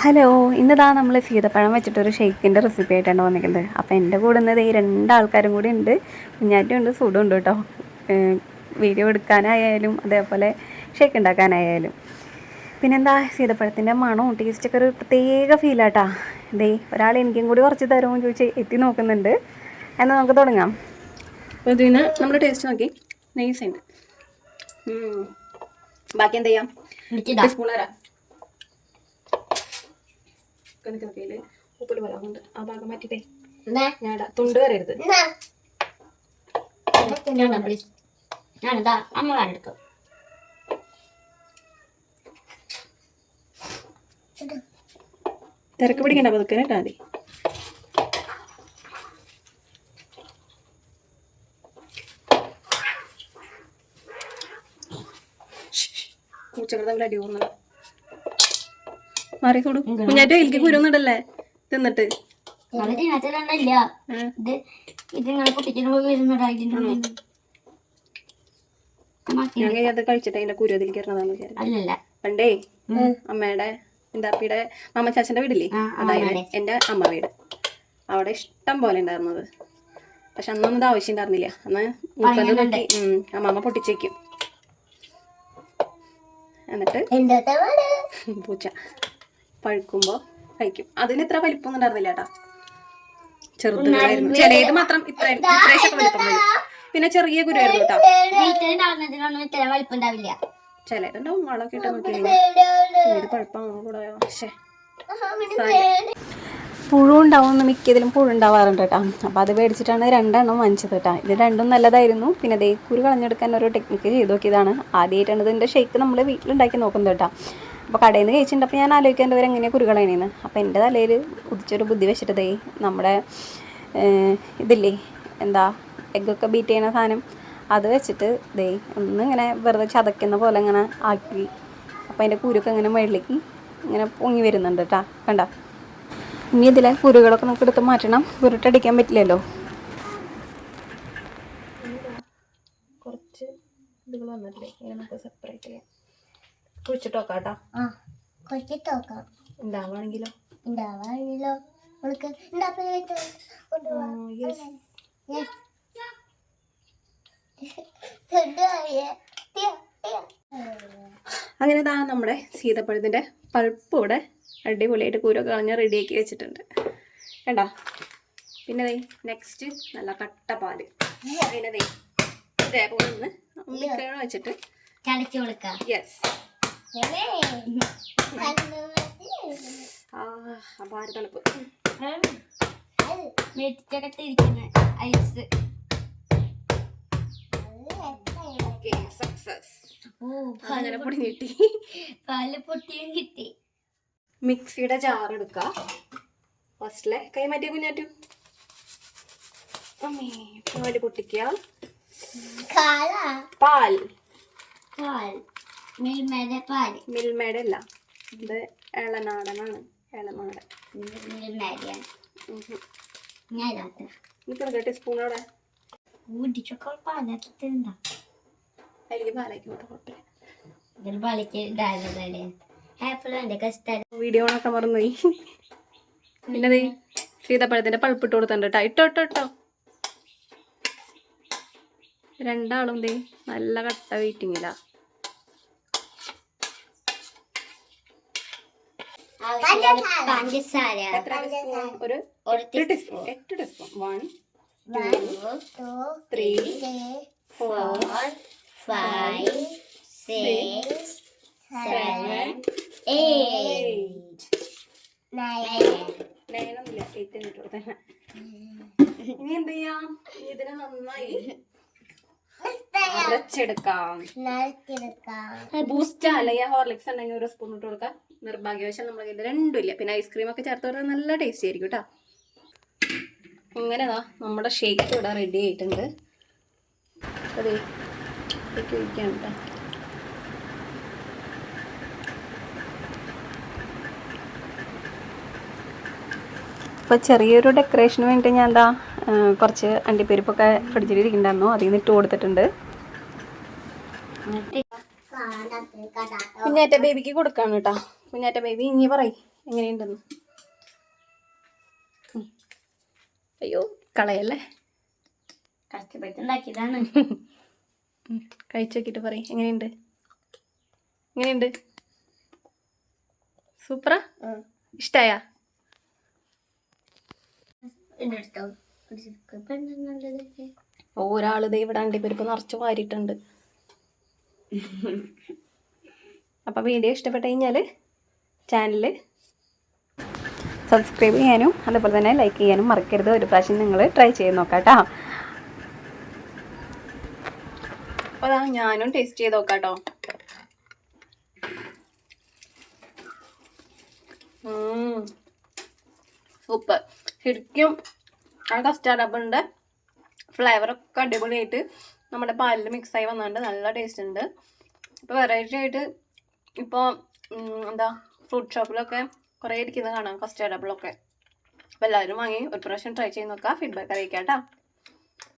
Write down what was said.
Hello ഇന്നതാ നമ്മൾ സീതപ്പഴം വെച്ചിട്ടൊരു ഷെയ്ക്കിന്റെ recipe ആയിട്ടാണ് വന്നിരിക്കുന്നത്. അപ്പോൾ എന്റെ കൂടെ ഇന്നത് ഈ രണ്ടാൾക്കാരും കൂടി ഉണ്ട്. കുഞ്ഞാറ്റും ഉണ്ട് സുഡും ഉണ്ട് കേട്ടോ വീഡിയോ എടുക്കാനായാലും അതേപോലെ ഷെയ്ക്ക് ഉണ്ടാക്കാനായാലും. പിന്നെന്താ സീതപ്പഴത്തിന്റെ മണവും ടേസ്റ്റൊക്കെ ഒരു പ്രത്യേക ഫീലാട്ടാ ഇതേ ഒരാൾ എനിക്കും കൂടി കുറച്ച് തരുമോ ചോദിച്ച് എത്തി നോക്കുന്നുണ്ട്. എന്നാൽ നമുക്ക് തുടങ്ങാം. അപ്പോൾ ഇതിന് നമ്മൾ ടേസ്റ്റ് നോക്കി. നൈസ് ഉണ്ട്. ബാക്കി എന്ത് ചെയ്യാം സ്പൂൺ തരാം. നിൽക്കുന്ന കയ്യിൽ ഉപ്പിൽ വരാറുണ്ട് ആ ഭാഗം മാറ്റിട്ടേ ഞാൻ. തുണ്ട് വരരുത്. ഞാനിതാ അമ്മ കണ്ടെടുക്കും തിരക്ക് പിടിക്കണ്ട പതുക്കെ മതി. ഉച്ചകൾ തമ്മിൽ പോകുന്നുണ്ട് മാറി കൊടു കുഞ്ഞാറ്റ എനിക്ക് കുരുന്നിടല്ലേ തിന്നിട്ട്. ഞാൻ അത് കഴിച്ചിട്ട് അതിന്റെ കുരു അതിലേക്ക് പണ്ടേ അമ്മയുടെ എന്താപ്പിയുടെ മാമ ചാച്ചന്റെ വീടില്ലേ അതായത് എന്റെ അമ്മ വീട്. അവിടെ ഇഷ്ടം പോലെ ഉണ്ടായിരുന്നത്. പക്ഷെ അന്നൊന്നും ഇത് ആവശ്യം ഉണ്ടായിരുന്നില്ല. അന്ന് മുപ്പത് നോക്കി അമ്മ അമ്മാമ്മ പൊട്ടിച്ചേക്കും എന്നിട്ട് പൂച്ച. പഴുക്കുമ്പോ കഴിക്കും. അതിന് ഇത്ര വലിപ്പമൊന്നും ഉണ്ടായിരുന്നില്ല കേട്ടോ. ചെറുതായിരുന്നു ചിലത് മാത്രം ഇത്ര ഇത്രയൊക്കെ വലിപ്പം വരും പിന്നെ ചെറിയ കുരുവായിരുന്നു കേട്ടോ. വലിപ്പം ചിലതുണ്ടാവും. വളമൊക്കെ ഇട്ട് നോക്കി കഴിഞ്ഞാൽ ഇത് കുഴപ്പമാണോ കൂടെ? പക്ഷേ പുഴു ഉണ്ടാവുന്ന മിക്കതിലും പുഴു ഉണ്ടാവാറുണ്ട് കേട്ടോ. അപ്പോൾ അത് മേടിച്ചിട്ടാണ് രണ്ടെണ്ണം വാങ്ങിച്ചത് കേട്ടോ. ഇത് രണ്ടും നല്ലതായിരുന്നു. പിന്നെ ദേ കുരു കളഞ്ഞെടുക്കാൻ ഒരു ടെക്നിക്ക് ചെയ്ത് നോക്കിയതാണ്. ആദ്യമായിട്ടാണ് ഇതിന്റെ ഷേക്ക് നമ്മൾ വീട്ടിലുണ്ടാക്കി നോക്കുന്നത് കേട്ടോ. അപ്പോൾ കടയിൽ നിന്ന് കഴിച്ചിട്ടുണ്ട് അപ്പോൾ ഞാൻ ആലോചിക്കേണ്ടവർ എങ്ങനെയാണ് കുരു കളയണേന്ന് അപ്പോൾ എന്റെ തലയിൽ ഉദിച്ചൊരു ബുദ്ധി വെച്ചിട്ട് ദേ നമ്മുടെ ഇതില്ലേ എന്താ എഗ്ഗൊക്കെ ബീറ്റ് ചെയ്യണ സാധനം അത് വെച്ചിട്ട് ദേ ഒന്നിങ്ങനെ വെറുതെ ചതയ്ക്കുന്ന പോലെ ഇങ്ങനെ ആക്കി അപ്പോൾ അതിന്റെ കുരുക്കെ ഇങ്ങനെ മുകളിലേക്ക് ഇങ്ങനെ പൊങ്ങി വരുന്നുണ്ട് കേട്ടോ കണ്ട? ഇനി ഇതിലെ കുരുകളൊക്കെ നമുക്ക് എടുത്ത് മാറ്റണം. കുരുട്ടടിക്കാൻ പറ്റില്ലല്ലോ. കുറച്ച് ഇതുകൾ വന്നിട്ടില്ലേ നമുക്ക് കുഴിച്ചിട്ട് നോക്കാം കേട്ടോ ആ നോക്കാം നമുക്ക് ഉണ്ടാക്കാൻ യെസ് അങ്ങനെ ഇതാ നമ്മുടെ സീതപ്പഴത്തിന്റെ പൾപ്പ് ഇവിടെ അടിപൊളിയായിട്ട് കൂരൊക്കെ കളഞ്ഞ് റെഡിയാക്കി വെച്ചിട്ടുണ്ട്. കണ്ടോ? പിന്നെ ദേ നെക്സ്റ്റ് നല്ല കട്ട പാൽ. പിന്നെ ദേ ഇതേപോലെ ഒന്ന് മിക്കഴ വെച്ചിട്ട് യെസ് പാൽ തണുപ്പ്? മെറ്റിച്ചകത്തിരിക്കുന്ന ഐസ്. ഓക്കെ സക്സസ് അങ്ങനെ പൊടി നീട്ടി പാൽ പൊട്ടിയും കിട്ടി. മിക്സിയുടെ ജാർ എടുക്കുക ഫസ്റ്റിലെ കൈ മാറ്റിയ കുഞ്ഞാറ്റു? അമ്മേ പാൽ പൊട്ടിക്കുക പാൽ. പാൽ. മിൽമയുടെ പാൽ. മിൽമയുടെ അല്ല ഇത് ഇളനാടനാണ് ഇളനാടൻ മിൽമേടിയാണ്. ടീസ്പൂൺ അവിടെ. കുടിച്ചൊക്കെ പാലത്തിണ്ടാ അതിലേക്ക് പാലാക്കി കൂട്ടാ കുഴപ്പമില്ല. ഇതിൽ പാലിക്ക് ഉണ്ടായിരുന്നതല്ലേ ആപ്പിളും എന്റെ കഷ്ടം വീഡിയോ ഓണൊക്കെ മറന്നുപോയി പിന്നെ സീതപ്പഴത്തിന്റെ പൾപ്പ് ഇട്ട് കൊടുത്തിട്ടുണ്ട് കേട്ടോ ഇട്ടോ ഇട്ടോ ഇട്ടോ. രണ്ടാളും ദേ നല്ല കട്ട വെയിറ്റിങ്ങില്ല പഞ്ചസാര. ഒരു ഒരു എട്ട് ടീസ്പൂൺ. എട്ട് teaspoon. One three four five six seven. നയനൊന്നുമില്ല eight ഇട്ട് കൊടുത്തേ. ഇനി എന്ത് ചെയ്യാം? ഇതിനെ നന്നായി അരച്ചെടുക്കാം. ബൂസ്റ്റ് അല്ലെങ്കിൽ ഹോർലിക്സ് ഉണ്ടെങ്കിൽ ഒരു സ്പൂൺ ഇട്ട് കൊടുക്കാം. നിർഭാഗ്യവശാൽ നമ്മൾ കയ്യിൽ രണ്ടുമില്ല. പിന്നെ ഐസ്ക്രീം ഒക്കെ ചേർത്ത് വരുന്നത് നല്ല ടേസ്റ്റ് ആയിരിക്കും കേട്ടോ ഇങ്ങനെതാ നമ്മുടെ ഷേക്ക് ഇവിടെ റെഡി ആയിട്ടുണ്ട്. അതെ ഒഴിക്കാം കേട്ടോ ഇപ്പോൾ ചെറിയൊരു ഡെക്കറേഷന് വേണ്ടി ഞാൻ എന്താ കുറച്ച് അണ്ടിപ്പരിപ്പൊക്കെ ഫ്രിഡ്ജിൽ ഇരിക്കണ്ടായിരുന്നു അതിൽ നിന്ന് ഇട്ട് കൊടുത്തിട്ടുണ്ട്. പിന്നെ കുഞ്ഞാറ്റ ബേബിക്ക് കൊടുക്കാണ് കേട്ടോ കുഞ്ഞാറ്റ ബേബി ഇനി പറയ് എങ്ങനെയുണ്ടെന്ന്. അയ്യോ കളയല്ലേ? കഷ്ടപ്പെട്ടുണ്ടാക്കിയതാണ്. കഴിച്ചു നോക്കിയിട്ട് പറയും എങ്ങനെയുണ്ട്? എങ്ങനെയുണ്ട്? സൂപ്പറാ? ഇഷ്ടായ? ഒരാൾ അടുത്തോ നല്ലതൊക്കെ ഒരാൾ ദേ ഇവിടെ അണ്ടിപ്പരിപ്പ് നിറച്ച് വാരിയിട്ടുണ്ട്. അപ്പം വീഡിയോ ഇഷ്ടപ്പെട്ട് കഴിഞ്ഞാൽ ചാനൽ സബ്സ്ക്രൈബ് ചെയ്യാനും അതുപോലെ തന്നെ ലൈക്ക് ചെയ്യാനും മറക്കരുത്. ഒരു പ്രാവശ്യം നിങ്ങൾ ട്രൈ ചെയ്ത് നോക്കാട്ടോ കേട്ടോ അപ്പോൾ അതാ ഞാനും ടേസ്റ്റ് ചെയ്ത് നോക്കാം കേട്ടോ സൂപ്പർ ശരിക്കും ആ കസ്റ്റാർഡ് അപ്പിന്റെ ഫ്ലേവറൊക്കെ അടിപൊളിയായിട്ട് നമ്മുടെ പാലിൽ മിക്സായി വന്നുകൊണ്ട് നല്ല ടേസ്റ്റ് ഉണ്ട്. ഇപ്പോൾ വെറൈറ്റി ആയിട്ട് ഇപ്പോൾ എന്താ ഫ്രൂട്ട് ഷോപ്പിലൊക്കെ കുറേ ഇരിക്കുന്നത് കാണാം. കസ്റ്റാർഡ് ആപ്പിളൊക്കെ അപ്പോൾ എല്ലാവരും വാങ്ങി ഒരു പ്രാവശ്യം ട്രൈ ചെയ്ത് നോക്കുക ഫീഡ്ബാക്ക് അറിയിക്കാം കേട്ടോ